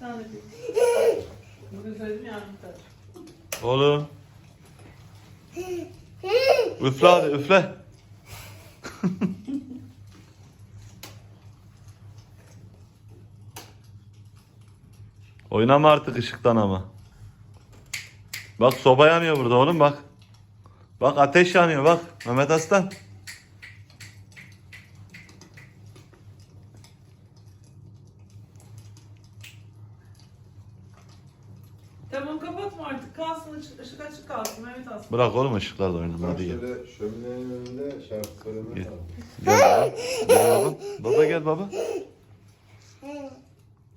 Bir. Bugün söyledim ya. Oğlum. Üfle hadi üfle. Oynama artık ışıktan ama. Bak soba yanıyor burada oğlum bak. Bak ateş yanıyor bak Mehmet Aslan. Tamam kapatma artık. Kalsın ışık, ışık açık kalsın. Mehmet Aslan. Bırak oğlum ışıklarla oynama hadi gel. Şöyle şöminenin önünde şarkı Gel. lazım. Gel baba. Gel baba. Baba gel baba.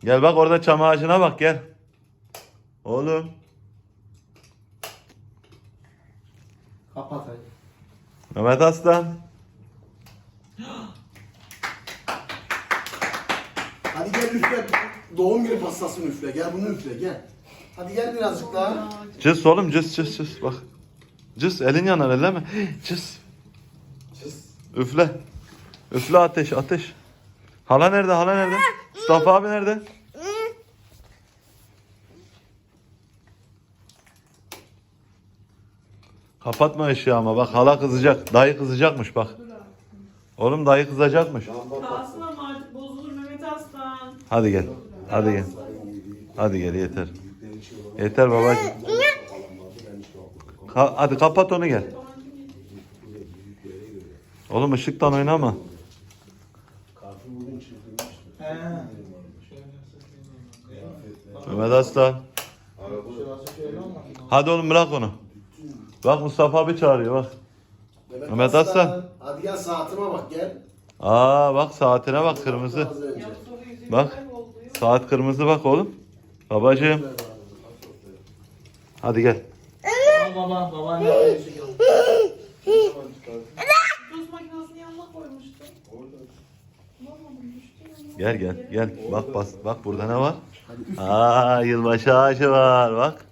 Gel bak orada çam ağacına bak gel. Oğlum. Kapat hadi. Mehmet Aslan. Hadi gel üfle. Doğum günü pastasını üfle. Gel bunu üfle gel. Hadi gel birazcık daha. Cız oğlum cız cız cız bak. Cız elin yanar elleme. Cız. Çıs. Üfle. Üfle ateş ateş. Hala nerede hala nerede? Mustafa abi nerede? Kapatma ışığı ama bak hala kızacak. Dayı kızacakmış bak. Oğlum dayı kızacakmış. Ama artık bozulur Mehmet Aslan. Hadi gel. Hadi gel. Hadi gel yeter. Yeter babacığım. Ka- hadi kapat onu gel. Oğlum ışıktan oynama. Mehmet Aslan. Hadi oğlum bırak onu. Bak Mustafa abi çağırıyor bak. Mehmet Aslan. Hadi gel saatime bak gel. Aa bak saatine bak kırmızı. Bak. Saat kırmızı bak oğlum. Babacığım. Hadi gel. Baba baba ne yapıyorsun? Tost makinesini yanına koymuştum. Baba düştü. Gel gel gel. Bak bas bak burada ne var? Aa yılbaşı ağacı var bak.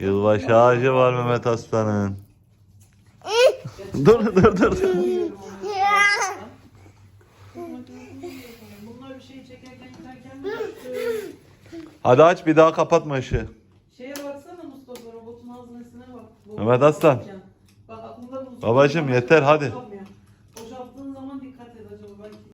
Yılbaşı ağacı var Mehmet Aslan'ın. dur dur dur. dur. Bunlar bir şey çekerken giderken? Hadi aç bir daha kapatma ışığı. Mehmet Aslan. Babacığım yeter hadi.